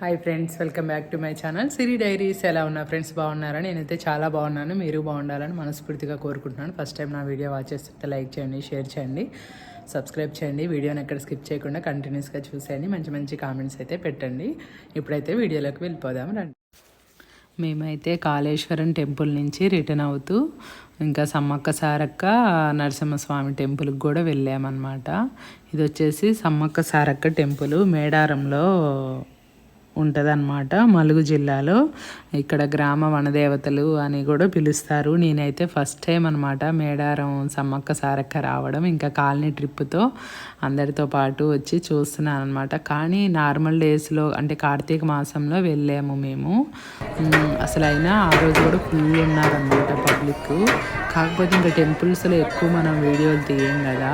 Hi friends welcome back to my channel Siri diaries ఎలా ఉన్నా friends బాగున్నారా? నేనైతే చాలా బాగున్నాను. మీరు బాగుండాలని మనస్ఫూర్తిగా కోరుకుంటున్నాను. ఫస్ట్ టైం నా వీడియో వాచ్ చేస్తుంటే లైక్ చేయండి షేర్ చేయండి సబ్స్క్రైబ్ చేయండి. వీడియోని ఎక్కడ స్కిప్ చేయకుండా కంటిన్యూస్గా చూసేయండి. మంచి మంచి కామెంట్స్ అయితే పెట్టండి. ఇప్పుడైతే వీడియోలోకి వెళ్ళిపోదాం. రండి. మేమైతే కాళేశ్వరం టెంపుల్ నుంచి రిటర్న్ అవుతూ ఇంకా సమ్మక్క సారక్క నరసింహస్వామి టెంపుల్కి కూడా వెళ్ళామన్నమాట. ఇది వచ్చేసి సమ్మక్క సారక్క టెంపుల్ మేడారంలో ఉంటుందన్నమాట మలుగు జిల్లాలో. ఇక్కడ గ్రామ వనదేవతలు అని కూడా పిలుస్తారు. నేనైతే ఫస్ట్ టైం అనమాట మేడారం సమ్మక్క సారక్క రావడం ఇంకా కాలనీ ట్రిప్తో అందరితో పాటు వచ్చి చూస్తున్నాను అనమాట కానీ నార్మల్ డేస్లో అంటే కార్తీక మాసంలో వెళ్ళాము మేము. ఉమ్, అసలు అయినా ఆ రోజు కూడా ఫుల్ ఉన్నారనమాట పబ్లిక్ కాకపోతే ఇంకా టెంపుల్స్లో ఎక్కువ మనం వీడియోలు తీయం కదా.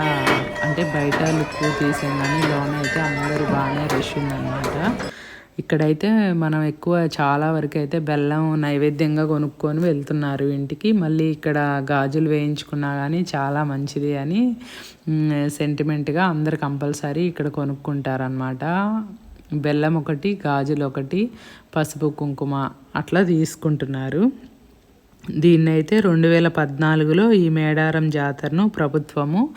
అంటే బయట లుక్ తీసాం కానీ లోన అయితే అందరూ బాగానే రష్ ఉందన్నమాట. ఇక్కడైతే మనం ఎక్కువ చాలా వరకు అయితే బెల్లం నైవేద్యంగా కొనుక్కొని వెళ్తున్నారు ఇంటికి. మళ్ళీ ఇక్కడ గాజులు వేయించుకున్నా కానీ చాలా మంచిది అని సెంటిమెంట్గా అందరు కంపల్సరీ ఇక్కడ కొనుక్కుంటారనమాట బెల్లం ఒకటి గాజులు ఒకటి పసుపు కుంకుమ అట్లా తీసుకుంటున్నారు. దీన్నైతే రెండు వేల పద్నాలుగులో ఈ మేడారం జాతరను ప్రభుత్వము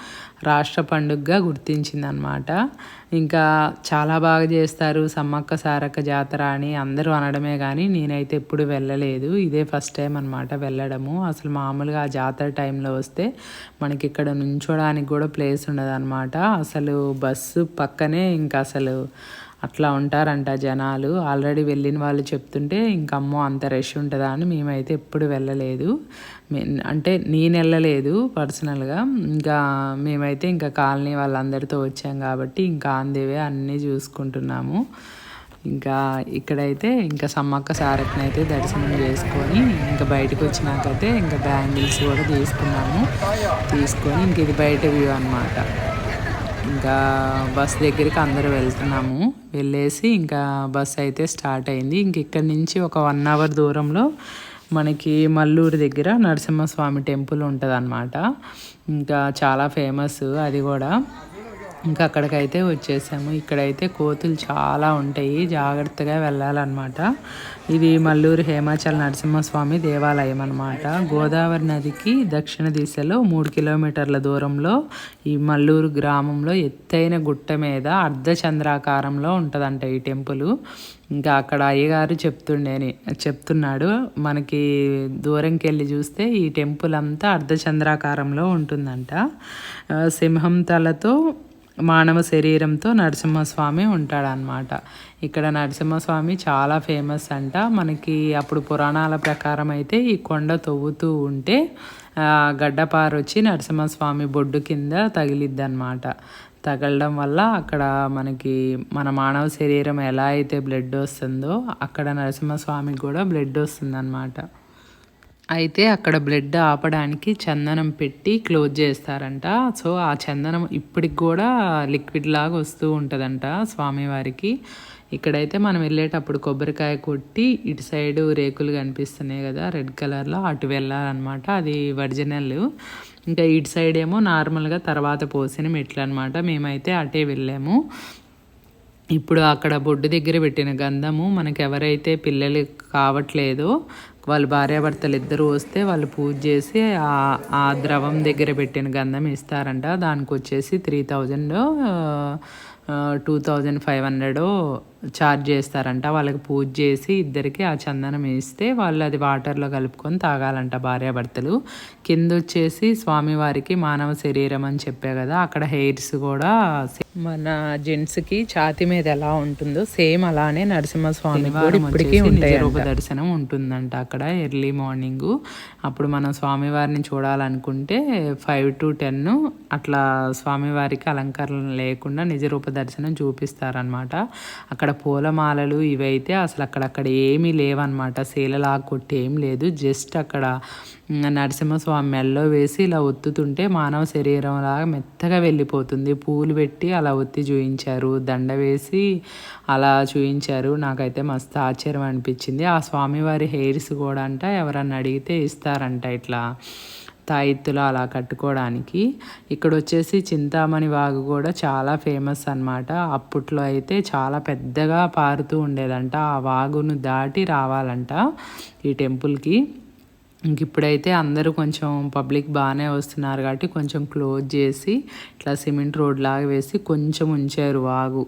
రాష్ట్ర పండుగగా గుర్తించిందనమాట ఇంకా చాలా బాగా చేస్తారు సమ్మక్క సారక్క జాతర అని అందరూ అనడమే కానీ నేనైతే ఎప్పుడు వెళ్ళలేదు. ఇదే ఫస్ట్ టైం అనమాట వెళ్ళడము. అసలు మామూలుగా ఆ జాతర టైంలో వస్తే మనకి ఇక్కడ నుంచోడానికి కూడా ప్లేస్ ఉండదన్నమాట. అసలు బస్సు పక్కనే ఇంకా అసలు అట్లా ఉంటారంట జనాలు. ఆల్రెడీ వెళ్ళిన వాళ్ళు చెప్తుంటే ఇంక అమ్మో అంత రష్ ఉంటుందా అని మేమైతే ఎప్పుడు వెళ్ళలేదు. అంటే నేను వెళ్ళలేదు పర్సనల్గా. ఇంకా మేమైతే ఇంకా కాలనీ వాళ్ళందరితో వచ్చాం కాబట్టి ఇంకా అందేవే అన్నీ చూసుకుంటున్నాము. ఇంకా ఇక్కడైతే ఇంకా సమ్మక్క సారక్కని అయితే దర్శనం చేసుకొని ఇంకా బయటకు వచ్చినాకైతే ఇంకా బ్యాంగిల్స్ కూడా తీసుకున్నాము. తీసుకొని ఇంక ఇది బయట వ్యూ అనమాట ఇంకా బస్ దగ్గరికి అందరూ వెళ్తున్నాము. వెళ్ళేసి ఇంకా బస్ అయితే స్టార్ట్ అయింది. ఇంక ఇక్కడి నుంచి ఒక వన్ అవర్ దూరంలో మనకి మల్లూరు దగ్గర నరసింహస్వామి టెంపుల్ ఉంటుంది ఇంకా చాలా ఫేమస్ అది కూడా. ఇంకా అక్కడికైతే వచ్చేసాము. ఇక్కడైతే కోతులు చాలా ఉంటాయి. జాగ్రత్తగా వెళ్ళాలన్నమాట. ఇది మల్లూరు హేమాచల్ నరసింహస్వామి దేవాలయం అనమాట గోదావరి నదికి దక్షిణ దిశలో మూడు కిలోమీటర్ల దూరంలో ఈ మల్లూరు గ్రామంలో ఎత్తైన గుట్ట మీద అర్ధచంద్రాకారంలో ఉంటుందంట ఈ టెంపుల్. ఇంకా అక్కడ అయ్యగారు చెప్తుండేని చెప్తున్నాడు. మనకి దూరంకి వెళ్ళి చూస్తే ఈ టెంపుల్ అంతా అర్ధచంద్రాకారంలో ఉంటుందంట. సింహం తలతో మానవ శరీరంతో నరసింహస్వామి ఉంటాడనమాట ఇక్కడ నరసింహస్వామి చాలా ఫేమస్ అంట. మనకి అప్పుడు పురాణాల ప్రకారం అయితే ఈ కొండ తవ్వుతూ ఉంటే ఆ, గడ్డపార వచ్చి నరసింహస్వామి బొడ్డు కింద తగిలిద్ది అనమాట తగలడం వల్ల అక్కడ మనకి మన మానవ శరీరం ఎలా అయితే బ్లడ్ వస్తుందో అక్కడ నరసింహస్వామికి కూడా బ్లడ్ వస్తుందన్నమాట. అయితే అక్కడ బ్లడ్ ఆపడానికి చందనం పెట్టి క్లోజ్ చేస్తారంట. సో ఆ చందనం ఇప్పటికి కూడా లిక్విడ్ లాగా వస్తూ ఉంటుందంట స్వామివారికి ఇక్కడైతే మనం వెళ్ళేటప్పుడు కొబ్బరికాయ కొట్టి ఇటు సైడ్ రేకులు కనిపిస్తున్నాయి కదా రెడ్ కలర్లో అటు వెళ్ళాలన్నమాట. అది ఒరిజినల్. ఇంకా ఇటు సైడ్ ఏమో నార్మల్గా తర్వాత పోసిన మెట్లు అనమాట మేమైతే అటే వెళ్ళాము. ఇప్పుడు అక్కడ బొడ్డు దగ్గర పెట్టిన గంధము మనకు ఎవరైతే పిల్లలు కావట్లేదో వాళ్ళు భార్యాభర్తలు ఇద్దరు వస్తే వాళ్ళు పూజ చేసి ఆ ఆ ద్రవం దగ్గర పెట్టిన గంధం ఇస్తారంట. దానికి వచ్చేసి three thousand two thousand five hundred charge చేస్తారంట. వాళ్ళకి పూజ చేసి ఇద్దరికి ఆ చందనం వేస్తే వాళ్ళు అది వాటర్లో కలుపుకొని తాగాలంట భార్యాభర్తలు. కింద వచ్చేసి స్వామివారికి మానవ శరీరం అని చెప్పా కదా అక్కడ హెయిర్స్ కూడా మన జెంట్స్కి ఛాతి మీద ఎలా ఉంటుందో సేమ్ అలానే నరసింహస్వామి ఇప్పటికీ ఉంటాయి రూప దర్శనం ఉంటుందంట అక్కడ ఎర్లీ మార్నింగ్. అప్పుడు మనం స్వామివారిని చూడాలనుకుంటే ఫైవ్ టు టెన్ అట్లా స్వామివారికి అలంకరణ లేకుండా నిజరూప దర్శనం చూపిస్తారనమాట అక్కడ అక్కడ పూలమాలలు ఇవైతే అసలు అక్కడక్కడ ఏమీ లేవన్నమాట. శీలలాగా కొట్టి ఏం లేదు. జస్ట్ అక్కడ నరసింహస్వామి మెల్లో వేసి ఇలా ఒత్తుతుంటే మానవ శరీరం లాగా మెత్తగా వెళ్ళిపోతుంది. పూలు పెట్టి అలా ఒత్తి చూయించారు. దండ వేసి అలా చూయించారు. నాకైతే మస్తు ఆశ్చర్యం అనిపించింది. ఆ స్వామివారి హెయిర్స్ కూడా అంట ఎవరన్నా అడిగితే ఇస్తారంట ఇట్లా. తాయిత్తులు అలా కట్టుకోవడానికి. ఇక్కడ వచ్చేసి చింతామణి వాగు కూడా చాలా ఫేమస్ అనమాట అప్పట్లో అయితే చాలా పెద్దగా పారుతూ ఉండేదంట. ఆ వాగును దాటి రావాలంట ఈ టెంపుల్కి. ఇంక ఇప్పుడైతే అందరూ కొంచెం పబ్లిక్ బాగానే వస్తున్నారు కాబట్టి కొంచెం క్లోజ్ చేసి ఇట్లా సిమెంట్ రోడ్ లాగా వేసి కొంచెం ఉంచారు వాగు.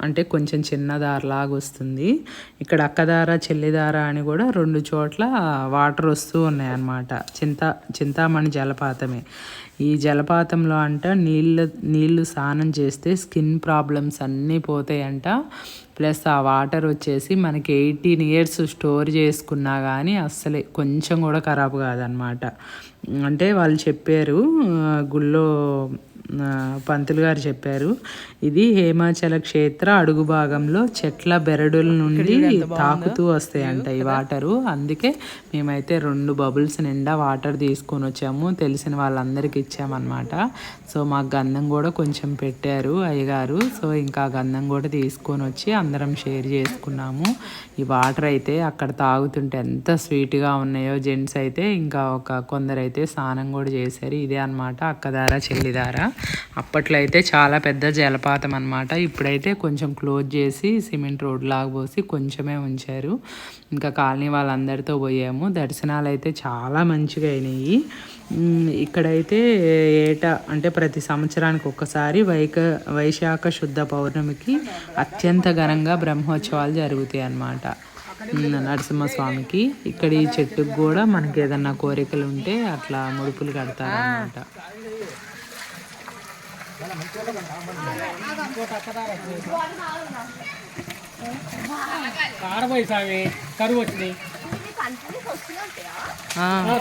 అంటే కొంచెం చిన్న దారిలాగా వస్తుంది. ఇక్కడ అక్కదార చెల్లిదార అని కూడా రెండు చోట్ల వాటర్ వస్తూ ఉన్నాయన్నమాట. చింత చింతామణి జలపాతమే. ఈ జలపాతంలో అంట నీళ్ళ నీళ్ళు స్నానం చేస్తే స్కిన్ ప్రాబ్లమ్స్ అన్నీ పోతాయంట. ప్లస్ ఆ వాటర్ వచ్చేసి మనకి ఎయిటీన్ ఇయర్స్ స్టోర్ చేసుకున్నా కానీ అస్సలే కొంచెం కూడా ఖరాబ్ కాదనమాట అంటే వాళ్ళు చెప్పారు గుళ్ళో పంతులు గారు చెప్పారు ఇది హేమాచల క్షేత్ర అడుగు భాగంలో చెట్ల బెరడుల నుండి తాకుతూ వస్తాయంట ఈ వాటరు. అందుకే మేమైతే రెండు బబుల్స్ నిండా వాటర్ తీసుకొని వచ్చాము. తెలిసిన వాళ్ళందరికీ ఇచ్చామన్నమాట. సో మాకు గంధం కూడా కొంచెం పెట్టారు అయ్యగారు. సో ఇంకా గంధం కూడా తీసుకొని వచ్చి అందరం షేర్ చేసుకున్నాము. ఈ వాటర్ అయితే అక్కడ తాగుతుంటే ఎంత స్వీట్గా ఉన్నాయో జెంట్స్ అయితే ఇంకా ఒక కొందరైతే స్నానం కూడా చేశారు. ఇదే అన్నమాట అక్కదార చెల్లిదార. అప్పట్లో అయితే చాలా పెద్ద జలపాతం అన్నమాట. ఇప్పుడైతే కొంచెం క్లోజ్ చేసి సిమెంట్ రోడ్ లాగా పోసి కొంచెమే ఉంచారు. ఇంకా కాలనీ వాళ్ళందరితో పోయాము. దర్శనాలు అయితే చాలా మంచిగా అయినాయి. ఇక్కడైతే ఏటా అంటే ప్రతి సంవత్సరానికి ఒక్కసారి వైక వైశాఖ శుద్ధ పౌర్ణమికి అత్యంత ఘనంగా బ్రహ్మోత్సవాలు జరుగుతాయి అన్నమాట. నరసింహస్వామికి. ఇక్కడ ఈ చెట్టుకు కూడా మనకి ఏదన్నా కోరికలు ఉంటే అట్లా ముడుపులు కడతారు అన్నమాట కరువు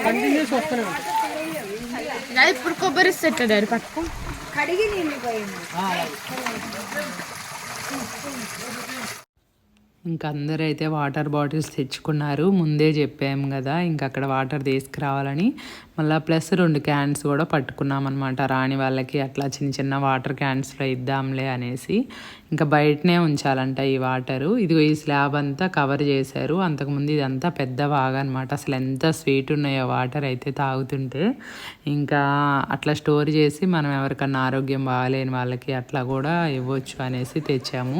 కంటిన్యూస్ ఇప్పుడు కొబ్బరి డాడీ పట్టుకో. ఇంకా అందరూ అయితే వాటర్ బాటిల్స్ తెచ్చుకున్నారు. ముందే చెప్పాము కదా ఇంకా అక్కడ వాటర్ తీసుకురావాలని. మళ్ళీ ప్లస్ రెండు క్యాన్స్ కూడా పట్టుకున్నాం అనమాట రాని వాళ్ళకి. అట్లా చిన్న చిన్న వాటర్ క్యాన్స్లో ఇద్దాంలే అనేసి. ఇంకా బయటనే ఉంచాలంట ఈ వాటరు. ఇదిగో ఈ స్లాబ్ అంతా కవర్ చేశారు. అంతకుముందు ఇదంతా పెద్ద బాగా అనమాట అసలు ఎంత స్వీట్ ఉన్నాయో వాటర్ అయితే తాగుతుంటే. ఇంకా అట్లా స్టోర్ చేసి మనం ఎవరికన్నా ఆరోగ్యం బాగాలేని వాళ్ళకి అట్లా కూడా ఇవ్వచ్చు అనేసి తెచ్చాము.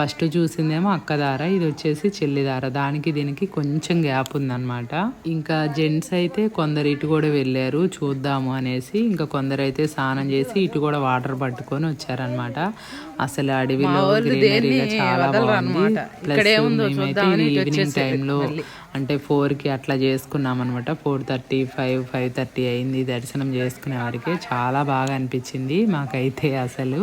ఫస్ట్ చూసిందేమో అక్కదార ఇది వచ్చేసి చెల్లిదార. దానికి దీనికి కొంచెం గ్యాప్ ఉందన్నమాట. ఇంకా జెంట్స్ అయితే కొందరు ఇటు కూడా వెళ్ళారు చూద్దాము అనేసి ఇంకా కొందరు అయితే స్నానం చేసి ఇటు కూడా వాటర్ పట్టుకొని వచ్చారనమాట అసలు అడవిలో గ్రీనరీగా చాలా బాగుంది. ప్లస్ మేమైతే ఇది ఈవినింగ్ టైంలో అంటే ఫోర్కి అట్లా చేసుకున్నాం అనమాట four thirty five five thirty అయింది దర్శనం చేసుకునే వారికి. చాలా బాగా అనిపించింది మాకైతే అసలు.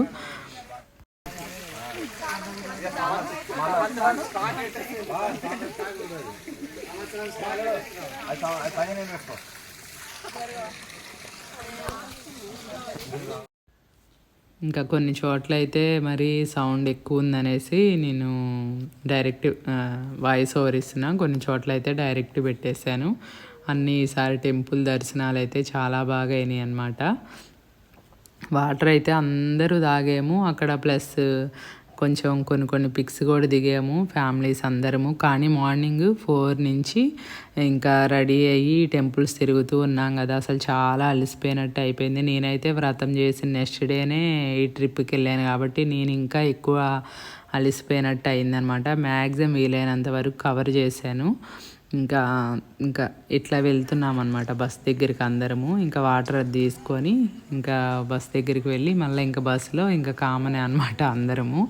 ఇంకా కొన్ని చోట్ల అయితే మరి సౌండ్ ఎక్కువ ఉందనేసి నేను డైరెక్ట్ వాయిస్ ఓవర్ ఇస్తున్నా. కొన్ని చోట్ల అయితే డైరెక్ట్ పెట్టేశాను. అన్ని ఈసారి టెంపుల్ దర్శనాలు అయితే చాలా బాగా అయినాయి అన్నమాట. వాటర్ అయితే అందరూ తాగాము. అక్కడ ప్లస్ కొంచెం కొన్ని కొన్ని పిక్స్ కూడా దిగాము ఫ్యామిలీస్ అందరము. కానీ మార్నింగ్ ఫోర్ నుంచి ఇంకా రెడీ అయ్యి టెంపుల్స్ తిరుగుతూ ఉన్నాం కదా. అసలు చాలా అలసిపోయినట్టు అయిపోయింది. నేనైతే వ్రతం చేసిన నెక్స్ట్ డేనే ఈ ట్రిప్కి వెళ్ళాను కాబట్టి నేను ఇంకా ఎక్కువ అలసిపోయినట్టు అయిందనమాట మ్యాక్సిమం వీలైనంత వరకు కవర్ చేశాను. ఇంకా ఇంకా ఇట్లా వెళ్తున్నాం అనమాట బస్ దగ్గరికి అందరము. ఇంకా వాటర్ అది తీసుకొని ఇంకా బస్ దగ్గరికి వెళ్ళి మళ్ళీ ఇంకా బస్సులో ఇంకా కామనే అనమాట అందరము.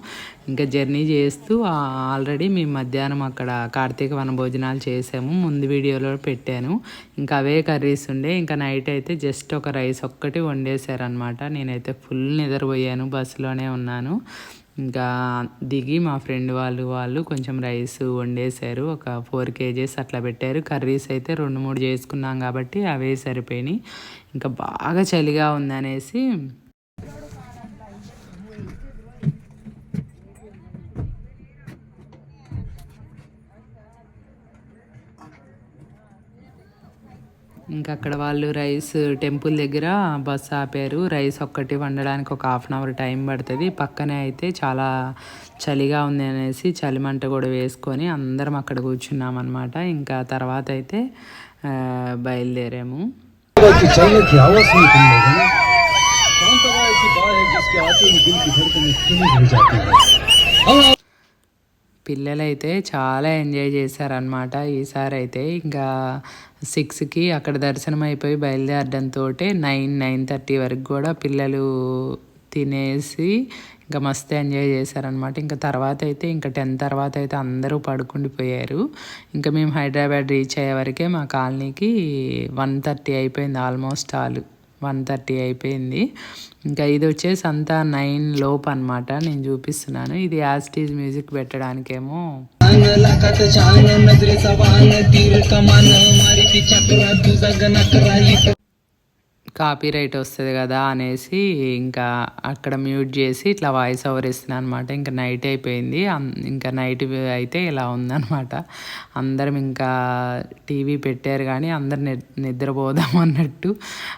ఇంకా జర్నీ చేస్తూ ఆల్రెడీ మేము మధ్యాహ్నం అక్కడ కార్తీక వన భోజనాలు చేసాము. ముందు వీడియోలో పెట్టాను. ఇంకా అవే కర్రీస్ ఉండే. ఇంకా నైట్ అయితే జస్ట్ ఒక రైస్ ఒక్కటి వండేశారనమాట నేనైతే ఫుల్ నిద్రపోయాను బస్సులోనే ఉన్నాను. ఇంకా దిగి మా ఫ్రెండ్ వాళ్ళు వాళ్ళు కొంచెం రైస్ వండేశారు. ఒక ఫోర్ కేజీస్ అట్లా పెట్టారు. కర్రీస్ అయితే రెండు మూడు చేసుకున్నాం కాబట్టి అవే సరిపోయినాయి. ఇంకా బాగా చలిగా ఉందనేసి ఇంకా అక్కడ వాళ్ళు రైస్ టెంపుల్ దగ్గర బస్ ఆపారు రైస్ ఒక్కటి వండడానికి ఒక హాఫ్ అన్ అవర్ టైం పడుతుంది పక్కనే అయితే చాలా చలిగా ఉంది అనేసి చలిమంట కూడా వేసుకొని అందరం అక్కడ కూర్చున్నాం అనమాట ఇంకా తర్వాత అయితే ఆ, బయలుదేరాము के चलने की आवाज सुनी तुम लोगों ने शांतवा ऐसी बात है जिसके आते ही दिल की धड़कनें थमी हो जाती है పిల్లలైతే చాలా ఎంజాయ్ చేశారనమాట ఈసారి అయితే ఇంకా సిక్స్కి అక్కడ దర్శనం అయిపోయి బయలుదేరడంతో నైన్ నైన్ థర్టీ వరకు కూడా పిల్లలు తినేసి ఇంకా మస్తు ఎంజాయ్ చేశారనమాట ఇంకా తర్వాత అయితే ఇంకా టెన్ తర్వాత అయితే అందరూ పడుకుండిపోయారు. ఇంకా మేము హైదరాబాద్ రీచ్ అయ్యే వరకే మా కాలనీకి వన్ థర్టీ అయిపోయింది ఆల్మోస్ట్ ఆల్ వన్ థర్టీ అయిపోయింది. ఇంకా ఇది వచ్చేసి అంతా నైన్ లోప్ అనమాట నేను చూపిస్తున్నాను. ఇది యాస్టీజ్ మ్యూజిక్ పెట్టడానికేమో. కాపీ రైట్ వస్తుంది కదా అనేసి ఇంకా అక్కడ మ్యూట్ చేసి ఇట్లా వాయిస్ ఓవర్ ఇస్తున్నాను అనమాట ఇంకా నైట్ అయిపోయింది. అం- ఇంకా నైట్ అయితే ఇలా ఉందన్నమాట. అందరం ఇంకా టీవీ పెట్టారు కానీ అందరు నిద్రపోదాం అన్నట్టు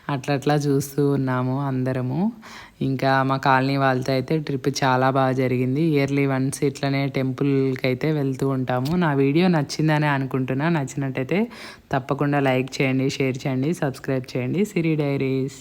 అట్లా అట్లా చూస్తూ ఉన్నాము అందరము. ఇంకా మా కాలనీ వాళ్ళతో అయితే ట్రిప్ చాలా బాగా జరిగింది. ఇయర్లీ వన్స్ ఇట్లనే టెంపుల్కి అయితే వెళ్తూ ఉంటాము. నా వీడియో నచ్చిందని అనుకుంటున్నా. నచ్చినట్టయితే తప్పకుండా లైక్ చేయండి షేర్ చేయండి సబ్స్క్రైబ్ చేయండి. సిరి డైరీస్.